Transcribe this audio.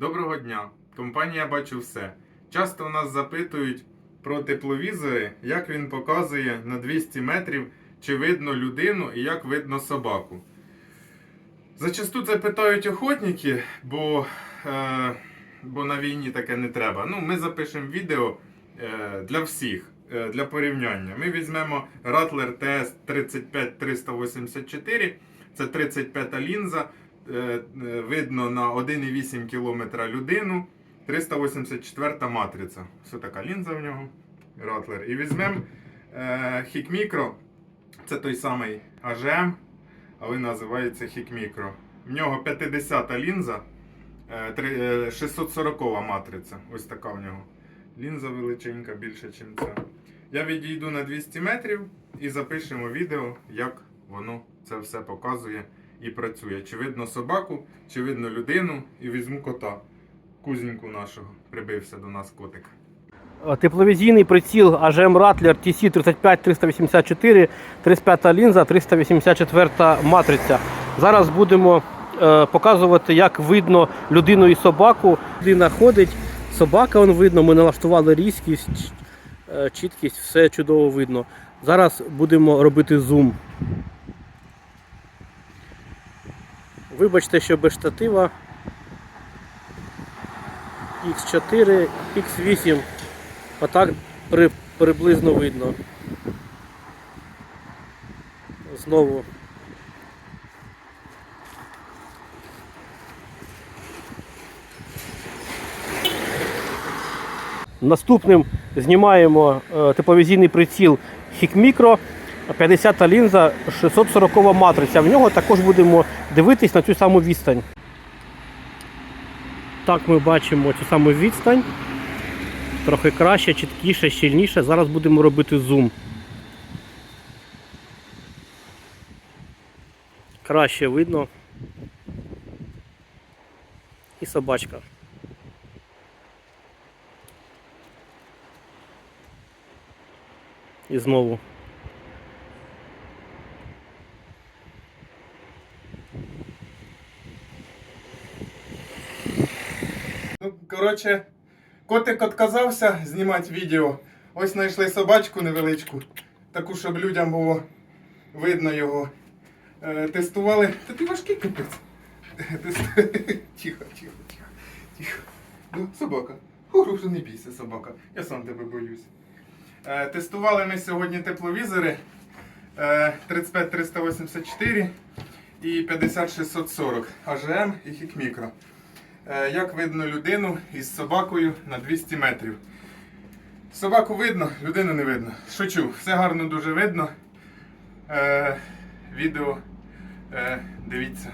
Доброго дня! Компанія Бачу все. Часто у нас запитують про тепловізори, як він показує на 200 метрів, чи видно людину і як видно собаку. Зачасту це питають охотники, бо, е, бо на війні таке не треба. Ну, ми запишемо відео е, для всіх, е, для порівняння. Ми візьмемо Rattler TS 35384, це 35 лінза. Е, е, видно на 1,8 км людину. 384 матриця. Ось така лінза в нього. Ратлер. І візьмемо е, Хікмікро. Це той самий AGM, але називається Хікмікро. В нього 50-та лінза, е, три- е, 640 матриця. Ось така в нього. Лінза величенька, більше, ніж ця. Я відійду на 200 метрів і запишемо відео, як воно це все показує і працює. Чи видно собаку, чи видно людину, і візьму кота. Кузіньку нашого. Прибився до нас котик. Е, Тепловізійний приціл AGM Rattler TC 35 384, 35 лінза, 384 матриця. Зараз будемо е, показувати, як видно людину і собаку. Людина ходить, собака он видно, ми налаштували різкість, е, чіткість, все чудово видно. Зараз будемо робити зум. Вибачте, що без штатива X4, X8. Отак при, приблизно видно. Знову. Наступним знімаємо е, тепловізійний приціл Hikmicro 50 лінза 640 матриця. В нього також будемо дивитись на цю саму відстань. Так ми бачимо цю саму відстань трохи краще, чіткіше, щільніше. Зараз будемо робити зум. Краще видно. І собачка. І знову. Коротше, котик відказався знімати відео. Ось знайшли собачку невеличку, таку, щоб людям було видно його. Е, тестували. Та ти важкий капець. Тихо, тихо, тихо, тихо. Ну, собака. Вже не бійся, собака. Я сам тебе боюсь. Е, тестували ми сьогодні тепловізори е, 35384 і 50640 AGM і Hikmicro. Е, Як видно людину із собакою на 200 метрів. Собаку видно, людину не видно. Шучу, все гарно дуже видно. Е, відео е, дивіться.